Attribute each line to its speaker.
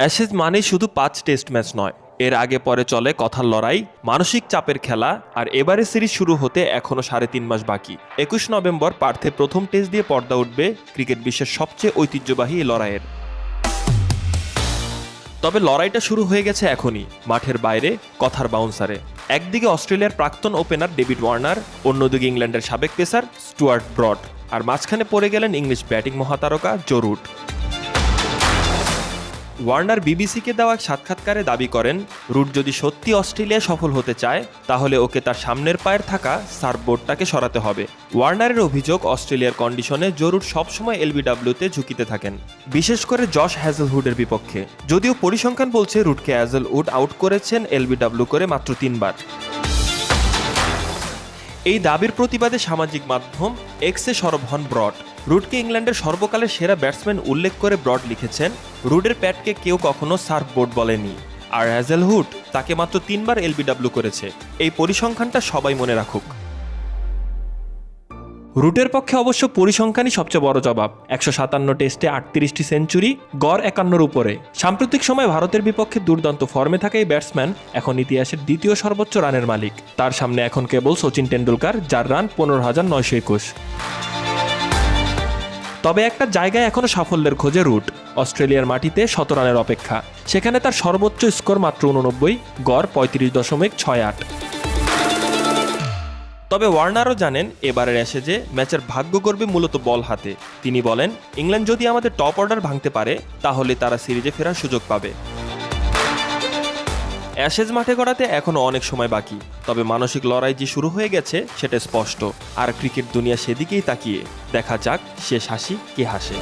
Speaker 1: Ashes মানেই শুধু পাঁচ টেস্ট ম্যাচ নয়। এর আগে পরে চলে কথার লড়াই, মানসিক চাপের খেলা আর এবারে সিরিজ শুরু হতে এখনও সাড়ে তিন মাস বাকি। একুশ নভেম্বর পার্থে প্রথম টেস্ট দিয়ে পর্দা উঠবে ক্রিকেট বিশ্বের সবচেয়ে ঐতিহ্যবাহী লড়াইয়ের। তবে লড়াইটা শুরু হয়ে গেছে এখনই, মাঠের বাইরে, কথার বাউন্সারে একদিকে অস্ট্রেলিয়ার প্রাক্তন ওপেনার ডেভিড ওয়ার্নার অন্যদিকে ইংল্যান্ডের সাবেক পেসার স্টুয়ার্ট ব্রড আর মাঝখানে পড়ে গেলেন ইংলিশ ব্যাটিং মহাতারকা জো রুট ওয়ার্নার বিবিসিকে দেওয়া এক সাক্ষাৎকারে দাবি করেন, রুট যদি সত্যি অস্ট্রেলিয়া সফল হতে চায়, তাহলে ওকে তার সামনের পায়ের থাকা সার্ফবোর্ডটাকে সরাতে হবে। ওয়ার্নারের অভিযোগ, অস্ট্রেলিয়ার কন্ডিশনে জরুর সবসময় এলবিডাব্লিউতে ঝুঁকিতে থাকেন, বিশেষ করে জশ হ্যাজেলহুডের বিপক্ষে। যদিও পরিসংখ্যান বলছে, রুটকে হ্যাজেলউড আউট করেছেন এলবিডাব্লিউ করে মাত্র তিনবার। এই দাবির প্রতিবাদে সামাজিক মাধ্যম এক্সে সরব হন ব্রড। রুটকে ইংল্যান্ডের সর্বকালের সেরা ব্যাটসম্যান উল্লেখ করে ব্রড লিখেছেন, রুডের প্যাটকে কেউ কখনো সার্ফ বোর্ড বলেনি। আর হ্যাজেলহুড তাকে মাত্র তিনবার এলবিডাব্লিউ করেছে। এই পরিসংখ্যানটা সবাই মনে রাখুক। রুটের পক্ষে অবশ্য পরিসংখ্যানই সবচেয়ে বড় জবাব। একশো সাতান্ন টেস্টে আটত্রিশটি সেঞ্চুরি, গড় একান্নর উপরে। সাম্প্রতিক সময় ভারতের বিপক্ষে দুর্দান্ত ফর্মে থাকা এই ব্যাটসম্যান এখন ইতিহাসের দ্বিতীয় সর্বোচ্চ রানের মালিক। তার সামনে এখন কেবল সচিন টেন্ডুলকার যার রান পনেরো হাজার নয়শো একুশ। তবে একটা জায়গায় এখনও সাফল্যের খোঁজে রুট, অস্ট্রেলিয়ার মাটিতে শত রানের অপেক্ষা। সেখানে তার সর্বোচ্চ স্কোর মাত্র উননব্বই গড় পঁয়ত্রিশ দশমিক ছয় আট। তবে ওয়ার্নারও জানেন, এবারের যে ম্যাচের ভাগ্য করবে মূলত বল হাতে। তিনি বলেন, ইংল্যান্ড যদি আমাদের টপ অর্ডার ভাঙতে পারে, তাহলে তারা সিরিজে ফেরার সুযোগ পাবে। অ্যাশেজ মাঠে গড়াতে এখনও অনেক সময় বাকি। তবে মানসিক লড়াই যে শুরু হয়ে গেছে, সেটা স্পষ্ট। আর ক্রিকেট দুনিয়া সেদিকেই তাকিয়ে। দেখা যাক শেষ হাসি কে হাসে।